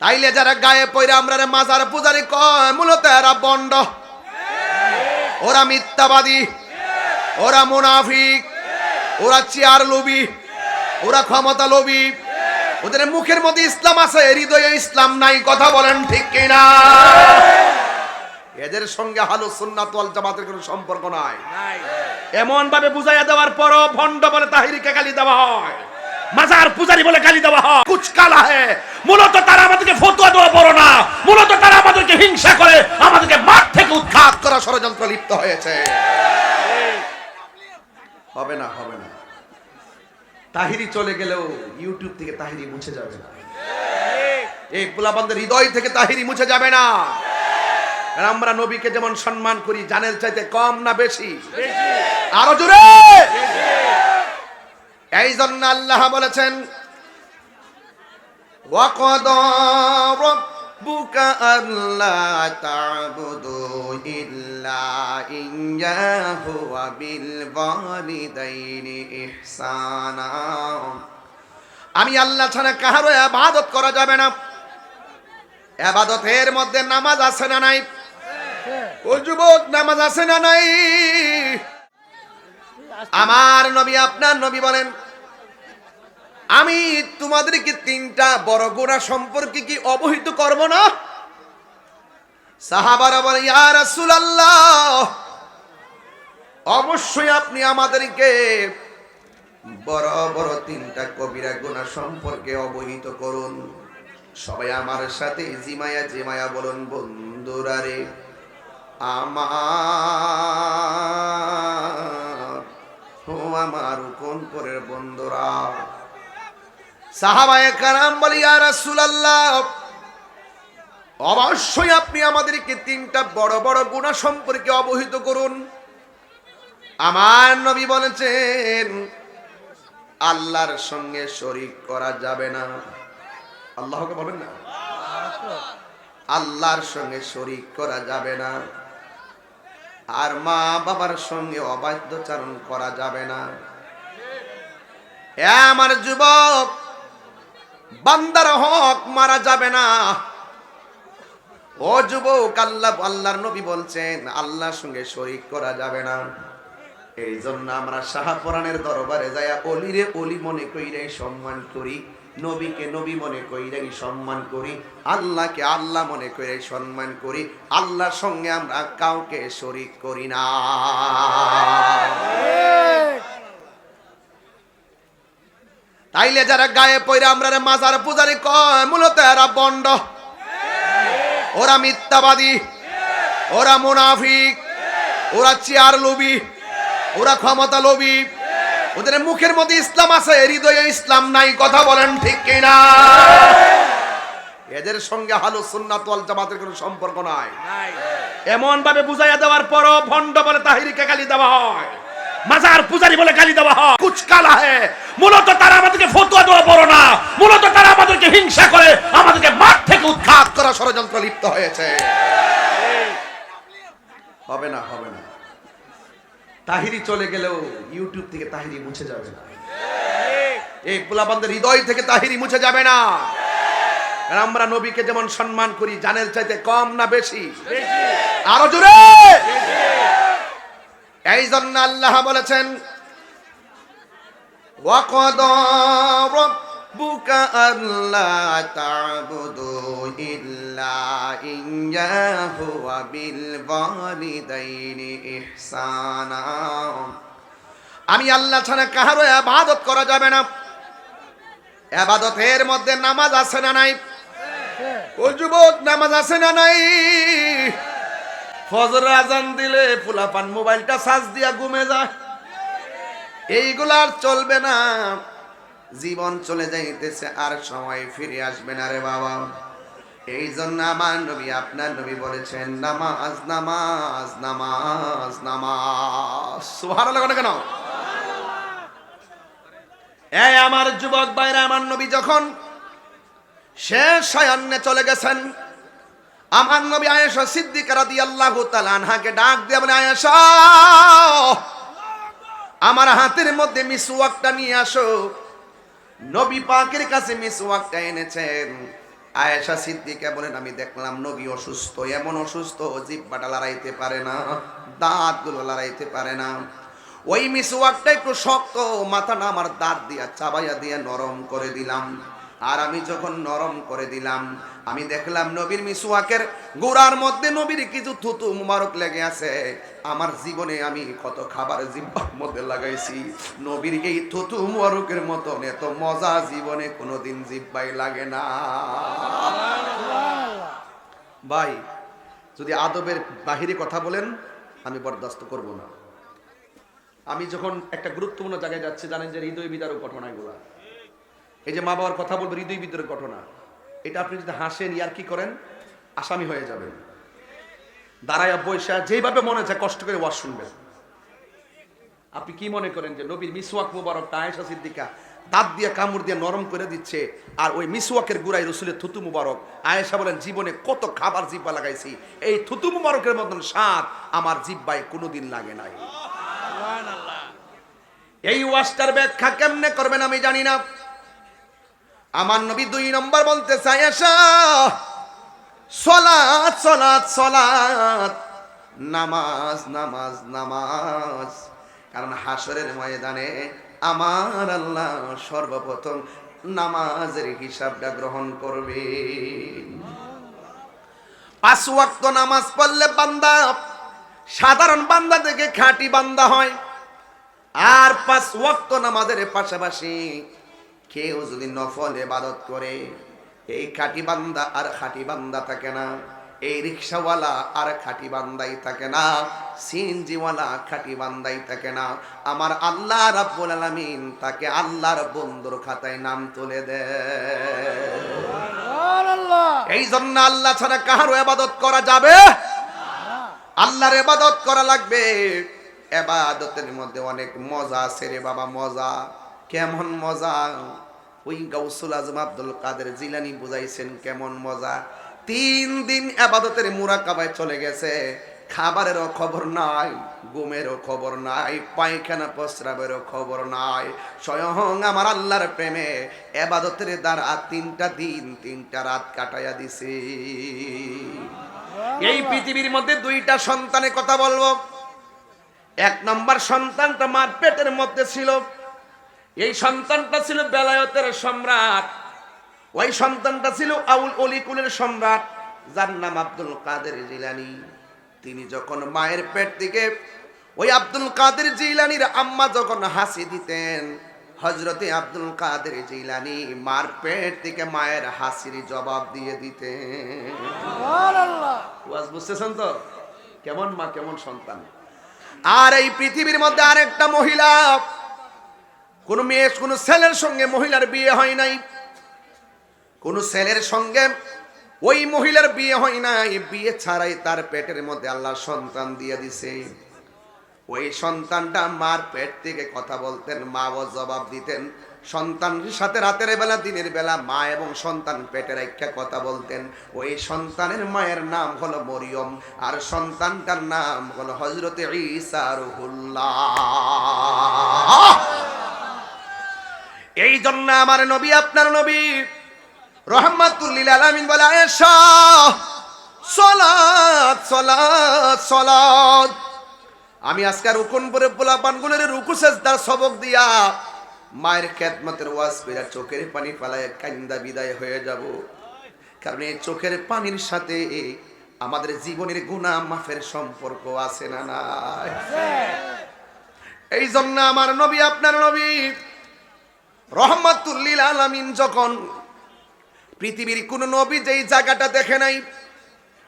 তাইলে যারা গায়ে পয়রা আমরা মাজার পূজারি কয় মূলত এরা বন্ড। ওরা মিথ্যাবাদী। ওরা মুনাফিক। ওরা চেয়ার লোভী। ওরা ক্ষমতা লোভী। ওদের মুখের মধ্যে ইসলাম আছে হৃদয়ে ইসলাম নাই কথা বলেন ঠিক কিনা? এদের সঙ্গে হালু সুন্নাত ওয়াল জামাতের কোনো সম্পর্ক নাই। এমন ভাবে বুঝাইয়া দেওয়ার পরও ভণ্ড বলে তাহিরিকে গালি দেওয়া হয়। মাজার পূজারি বলে গালি দেওয়া হয়। কুচকালা হে। মূলত তারা আমাদেরকে ফতুয়া দেওয়া বড় না। মূলত তারা আমাদেরকে হিংসা করে, আমাদেরকে মাঠ থেকে উৎখাত করা ষড়যন্ত্র লিপ্ত হয়েছে। হবে না হবে না। তাহিরি চলে গেলেও ইউটিউব থেকে তাহিরি মুছে যাবে না। এই পোলাপানদের হৃদয় থেকে তাহিরি মুছে যাবে না। আমরা নবীকে যেমন সম্মান করি, জানের চাইতে কম না বেশি? আরও জোরে! এই জন্য আল্লাহ বলেছেন وَقَضَى رَبُّكَ أَلَّا تَعْبُدُوا إِلَّا إِيَّاهُ وَبِالْوَالِدَيْنِ إِحْسَانًا আমি আল্লাহ ছাড়া কাহারও আবাদত করা যাবে না আবাদতের মধ্যে নামাজ আছে না নাই ও যুবক নামাজ আছে না নাই আমার নবী, আপনার নবী বলেন, আমি তোমাদেরকে তিনটা বড় গোড়া সম্পর্কে কি অবহিত করব না? সাহাবারা বলে, ইয়া রাসূলুল্লাহ, অবশ্যই আপনি আমাদেরকে বড় বড় তিনটা কবিরা গোনা সম্পর্কে অবহিত করুন। সবাই আমার সাথে জিমায়া জিমায়া বলুন, বন্ধুরা রে, আমার ও আমার কোন পরের বন্ধুরা সাহাবায়ে কারাম বলি ইয়া রাসূলুল্লাহ অবশ্যই আপনি আমাদেরকে তিনটা বড় বড় গুণা সম্পর্কে অবহিত করুন আমার নবী বলেছেন আল্লাহর সঙ্গে শরিক করা যাবে না আল্লাহকে বলেন না? আল্লাহর সঙ্গে শরিক করা যাবে না। আর মা বাবার সঙ্গে অবাধ্যচারণ করা যাবে না। আমার যুবক, বান্দার হক মারা যাবে না। ও যুবক, আল্লাহ, আল্লাহর নবী বলছেন, আল্লাহর সঙ্গে শরিক করা যাবে না। এই জন্য আমরা শাহপুরাণের দরবারে যাইয়া অলিরে অলি মনে কইরে সম্মান করি। নবীকে নবী মনে কইরে সম্মান করি, আল্লাহকে আল্লাহ মনে করে সম্মান করি, আল্লাহর সঙ্গে আমরা কাউকে শরিক করি না। তাইলে যারা গায়ে পয়রা আমরা মাজার পূজারি কয়, মূলত এরা বন্ড। ওরা মিথ্যাবাদী। ওরা মুনাফিক। ওরা চেয়ার লোভী ওরা ক্ষমতা লোভী ওদের মুখের মধ্যে ইসলাম আছে হৃদয়ে ইসলাম নাই কথা বলেন ঠিক কিনা? এদের সঙ্গে হালু সুন্নাত ওয়াল জামাতের কোনো সম্পর্ক নাই। এমন ভাবে বুঝাইয়া দেওয়ার পরও ভণ্ড বলে তাহিরিকে গালি দেওয়া হয়। মাজার পূজারি বলে গালি দেওয়া হয়। কুচকালা হে মূলত তারা আমাদেরকে ফতুয়া দেওয়া বড় না। মূলত তারা আমাদেরকে হিংসা করে আমাদেরকে মাঠ থেকে উৎখাত করা ষড়যন্ত্র লিপ্ত হয়েছে। হবে না হবে না। তাহিরি চলে গেলেও ইউটিউব থেকে তাহিরি মুছে যাবে না। এই পোলাবানদের হৃদয় থেকে তাহিরি মুছে যাবে না। আমরা নবীকে যেমন সম্মান করি জানের চাইতে কম না বেশি? আরও জোরে! এই জন্য আল্লাহ বলেছেন ওয়াকদ রব رَبُّكَ أَلَّا تَعْبُدُوا إِلَّا إِيَّاهُ وَبِالْوَالِدَيْنِ إِحْسَانًا আমি আল্লাহ ছাড়া কাহারও আবাদত করা যাবে না আবাদতের মধ্যে নামাজ আছে না নাই ও যুবক নামাজ আছে না নাই ফজর আজান দিলে ফুলাপান মোবাইলটা চার্জ দিয়া ঘুমে যায় এইগুলা আর চলবে না জীবন চলে যাইতেছে, আর সময় ফিরে আসবে না রে বাবা। এই জন্য আমার নবী, আপনার নবী বলেছেন, নামাজ নামাজ নামাজ নামাজ। কেন? এই আমার যুবক বাইরে আমার নবী যখন শেষ সায়ান্নে চলে গেছেন, আমার নবী আয়েশা সিদ্দিকা রাদিয়াল্লাহু তাআলা আনহাকে ডাক দিয়ে বলে, আয়েশা, আমার হাতের মধ্যে মিসওয়াকটা নিয়ে আসো। নবী পাকের কাছে মিসওয়াকটা এনেছেন। আয়েশা সিদ্দিকা বলেন, আমি দেখলাম নবী অসুস্থ, এমন অসুস্থ জিব্বাটা লড়াইতে পারে না দাঁত দাঁতগুলো লড়াইতে পারে না। ওই মিসওয়াকটা একটু শক্ত মাথাটা আমার দাঁত দিয়া, চাবাইয়া দিয়ে নরম করে দিলাম। আর আমি যখন নরম করে দিলাম, আমি দেখলাম নবীর মিসওয়াকের গোড়ার মধ্যে নবীর কিছু থুতু মুবারক লেগে আছে। আমার জীবনে আমি কত খাবার জিব্বার মধ্যে লাগাইছি। নবীর এই থুতু মুবারকের মতন এত মজা জীবনে কোনোদিন জিব্বাই লাগে না। ভাই, যদি আদবের বাহিরে কথা বলেন, আমি বরদাস্ত করব না। আমি যখন একটা গুরুত্বপূর্ণ জায়গায় যাচ্ছি, জানেন যে হৃদয় বিদারক ঘটনা এগুলা এই যে মা বাবার কথা বলব হৃদয় বিদারক ঘটনা। এটা আপনি যদি হাসেন ইয়ার কি করেন? আসামি হয়ে যাবেন। দাঁড়ায় বৈশা যেভাবে মনে চায় কষ্ট করে ওয়াজ শুনবেন। আপনি কি মনে করেন যে নবীর মিসওয়াক মুবারক আয়েশা সিদ্দিকা দাঁত দিয়ে কামড় দিয়ে নরম করে দিচ্ছে আর ওই মিসওয়াকের গুড়াই রসুলের থুতু মুবারক? আয়েশা বলেন জীবনে কত খাবার জিব্বা লাগাইছি। এই থুতু মুবারকের মতন স্বাদ আমার জিব্বায় কোনোদিন লাগে নাই। এই ওয়াজটার ব্যাখ্যা কেমনে করবেন আমি জানি না। আমার নবী দুই নম্বর বলতে চাই সলাৎ সলাৎ সলাৎ, নামাজ নামাজ নামাজ। কারণ হাসরের ময়দানে আমার আল্লাহ সর্বপ্রথম নামাজের হিসাবটা গ্রহণ করবে। পাঁচ ওয়াক্ত নামাজ পড়লে বান্দা, সাধারণ বান্দা থেকে খাঁটি বান্দা হয়। আর পাঁচ ওয়াক্ত নামাজের পাশাপাশি কেউ যদি নফল এবাদত করে এই খাঁটি বান্দা আর খাঁটি বান্দা থাকে না এই রিক্সাওয়ালা আর খাঁটি বান্দাই থাকে না সিএনজিওয়ালা খাঁটি বান্দাই থাকে না আমার আল্লাহ রাব্বুল আলামিন তাকে আল্লাহর বন্ধুর খাতায় নাম তুলে দেয় এই জন্য আল্লাহ ছাড়া কাহারও এবাদত করা যাবে? আল্লাহর এবাদত করা লাগবে। এবাদতের মধ্যে অনেক মজা আছে রে বাবা মজা। কেমন মজা? ওই গাউসুল আজম আব্দুল কাদের জিলানি বুঝাইছেন কেমন মজা? তিন দিন আবাদতের মুরাকাবায় চলে গেছে। খাবারেরও খবর নাই গুমেরও খবর নাই পায়খানা প্রস্রাবেরও খবর নাই। স্বয়ং আমার আল্লাহর প্রেমে এবাদতের দ্বারা তিনটা দিন তিনটা রাত কাটাইয়া দিছে। এই পৃথিবীর মধ্যে দুইটা সন্তানের কথা বলব। এক নম্বর সন্তানটা মার পেটের মধ্যে ছিল। এই সন্তানটা ছিল বেলায়তের সম্রাট। ওই সন্তানটা ছিল আউল অলিকুলের সম্রাট যার নাম আব্দুল কাদের জিলানি। তিনি যখন মায়ের পেট থেকে ওই আব্দুল কাদের জিলানির আম্মা যখন হাসি দিতেন হজরতে আব্দুল কাদের জিলানি মার পেট থেকে মায়ের হাসির জবাব দিয়ে দিতেন। ওয়াজ বুঝতেছেন তো? কেমন মা কেমন সন্তান। আর এই পৃথিবীর মধ্যে আরেকটা মহিলা কোন মেয়ে, কোন ছেলের সঙ্গে মহিলার বিয়ে হয় নাই। কোন ছেলের সঙ্গে ওই মহিলার বিয়ে হয় নাই। বিয়ে ছাড়াই তার পেটের মধ্যে আল্লাহ সন্তান দিয়ে দিছে। ওই সন্তানটা মার পেট থেকে কথা বলতেন, মা ও জবাব দিতেন। সন্তানের সাথে রাতের বেলা, দিনের বেলা মা এবং সন্তান পেটের একটা কথা বলতেন। ওই সন্তানের মায়ের নাম হলো মরিয়ম আর সন্তানটার নাম হলো হজরতে ঈসা রুহুল্লাহ। এই জন্য আমার নবী আপনার নবী রহমাতুল্লিল আলামিন বলে আয়েশা সলাত সলাত সলাত। আমি আজকে রুকুন পরে পোলা পানগুলোর রুকু সেজদার সবক দিয়া মায়ের খেদমতের ওয়াজ কইরা চোখের পানি পালায় কান্দা বিদায় হয়ে যাব। কারণ এই চোখের পানির সাথে আমাদের জীবনের গুণা মাফের সম্পর্ক আছে না নাই? এই জন্য আমার নবী আপনার নবী রহমাতুল্লিল আলামিন যখন পৃথিবীর কোন নবী যেই জায়গাটা দেখে নাই,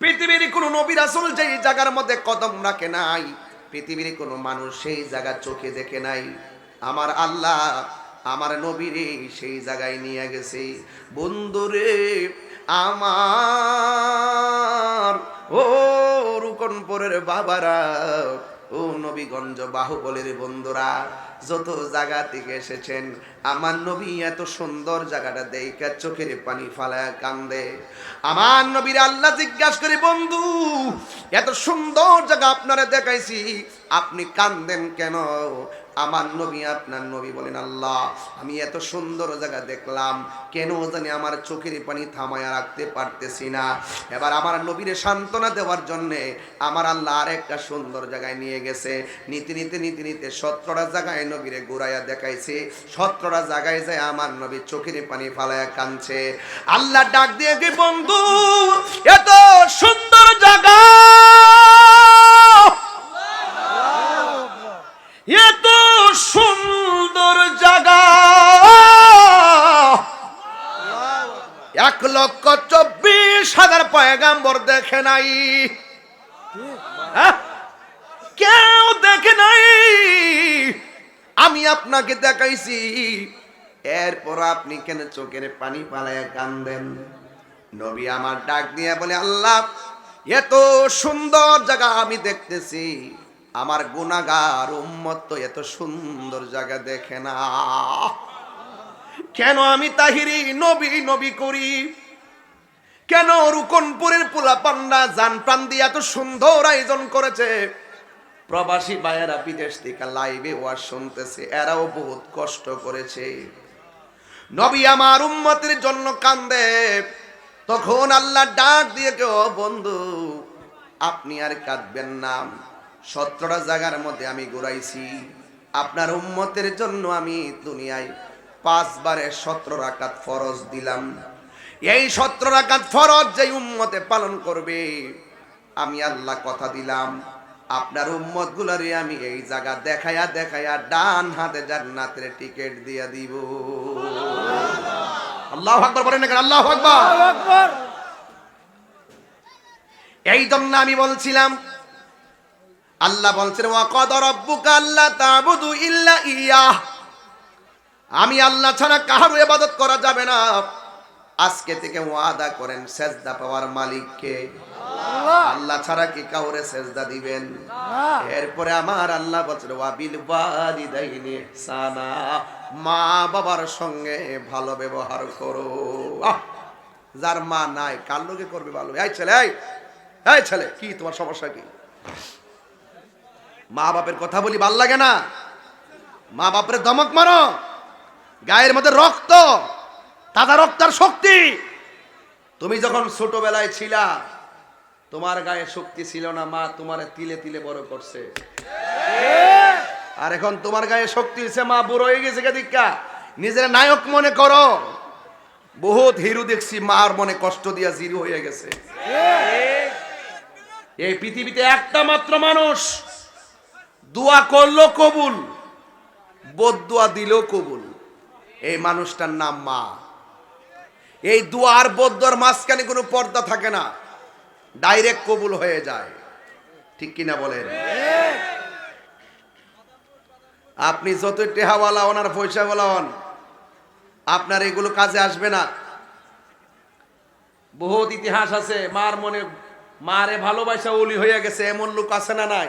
পৃথিবীর কোন নবী রাসূল যেই জায়গার মধ্যে কদম রাখে নাই, পৃথিবীর কোন মানুষ সেই জায়গা চোখে দেখে নাই। আমার আল্লাহ আমার নবীরে সেই জায়গায় নিয়ে গেছে। বন্ধুরে আমার ও রুকনপুরের বাবারা নবীগঞ্জ বাহুবলের বন্ধুরা, যত জায়গা থেকে এসেছেন, আমার নবী এত সুন্দর জায়গাটা দেখে চোখের পানি ফালায় কান্দে। আমার নবীর আল্লাহ জিজ্ঞাসা করে, বন্ধু, এত সুন্দর জায়গা আপনারা দেখাইছি, আপনি কান্দেন কেন? আমার নবী, আপনার নবী বলেন, আল্লাহ, আমি এত সুন্দর জায়গা দেখলাম, কেন জানি আমার চোখের পানি থামায়া রাখতে পারতেছি না। এবার আমার নবীরে সান্ত্বনা দেওয়ার জন্যে আমার আল্লাহ আর একটা সুন্দর জায়গায় নিয়ে গেছে। নীতি নীতি নীতি নীতি সত্তরটা জায়গায় নবীরে ঘুরাইয়া দেখাইছে। সত্তরটা জায়গায় যায় আমার নবী চোখের পানি ফালায়া কানছে আল্লাহ ডাক দিয়ে বন্ধু, এত সুন্দর জায়গা এক লক্ষ চব্বিশ হাজার পয়গাম্বর দেখে নাই। হ্যাঁ? কেউ দেখে নাই। আমি আপনাকে দেখাইছি। এরপর আপনি কেন চোখের পানি পালায় কান্দেন? নবী আমার ডাক দিয়ে বলে, আল্লাহ, এত সুন্দর জায়গা আমি দেখতেছি। আমার গুনাগার উম্মত তো এত সুন্দর জায়গা দেখে না। কেন আমি তাহিরি নবী নবী করি? কেন রুকনপুরের পোলা পান্ডা জান প্রাণ দিয়ে এত সুন্দর আয়োজন করেছে? প্রবাসী ভাইয়েরা বিদেশ থেকে লাইভে ওয়াজ শুনতেছে, এরাও বহুত কষ্ট করেছে। নবী আমার উম্মতের জন্য কান্দে। তখন আল্লাহ ডাক দিয়ে কেউ বন্ধু, আপনি আর কাঁদবেন না। সতেরোটা জায়গার মধ্যে আমি ঘুরাইছি। আপনার উম্মতের জন্য আমি দুনিয়ায় পাঁচবারে সতেরো রাকাত ফরজ দিলাম। এই সতেরো রাকাত ফরজ যে উম্মতে পালন করবে আমি আল্লাহ কথা দিলাম। আপনার উম্মত গুলারে আমি এই জায়গা দেখায়া দেখায়া ডান হাতে জান্নাতের টিকিট দিয়ে দিব। আল্লাহ আকবর বলেন না? আল্লাহ আকবর। এই জন্য আমি বলছিলাম আল্লাহ বলছেন ওয়াকাদ রাব্বুকা আল্লাহ তা'বুদু ইল্লা ইয়াহ আমি আল্লাহ ছাড়া কাহারও ইবাদত করা যাবে না। আজকে থেকে ওয়াদা করেন সেজদা পাওয়ার মালিককে। আল্লাহ। ছাড়া কি কাউরে সেজদা দিবেন? এরপরে আমার আল্লাহ বলছেন ওয়াবিল ওয়ালিদাইনি ইহসানা মা বাবার সঙ্গে ভালো ব্যবহার করো! যার মা নাই কার লোকে করবে ভালো? এই ছেলে এই এই ছেলে কি তোমার সমস্যা কি? মা বাপের কথা বলি ভালো লাগে না? মা বাপের দমক মারো। গায়ের মধ্যে রক্ত, তাজা রক্তার শক্তি। তুমি যখন ছোটবেলায় ছিলা, তোমার গায়ে শক্তি ছিল না, মা তোমার তিলে তিলে বড় করছে। আর এখন তোমার গায়ে শক্তি হয়েছে মা বুড়ো হয়ে গেছে গেদিকা নিজের নায়ক মনে করো, বহুত হিরো দেখছি, মার মনে কষ্ট দিয়া জিরু হয়ে গেছে। এই পৃথিবীতে একটা মাত্র মানুষ, দোয়া করল কবুল বদুয়া দিলেও কবুল। এই মানুষটার নাম মা। এই দুয়ার বদুয়ার মাঝখানে কোনো পর্দা থাকে না ডাইরেক্ট কবুল হয়ে যায়। ঠিক কিনা বলেন? আপনি যত টেহাওয়ালা হন আর পয়সাওয়ালা হন, আপনার এগুলো কাজে আসবে না। বহুত ইতিহাস আছে, মার মনে, মারে ভালোবাসা ওলি হয়ে গেছে, এমন লোক আছে না নাই?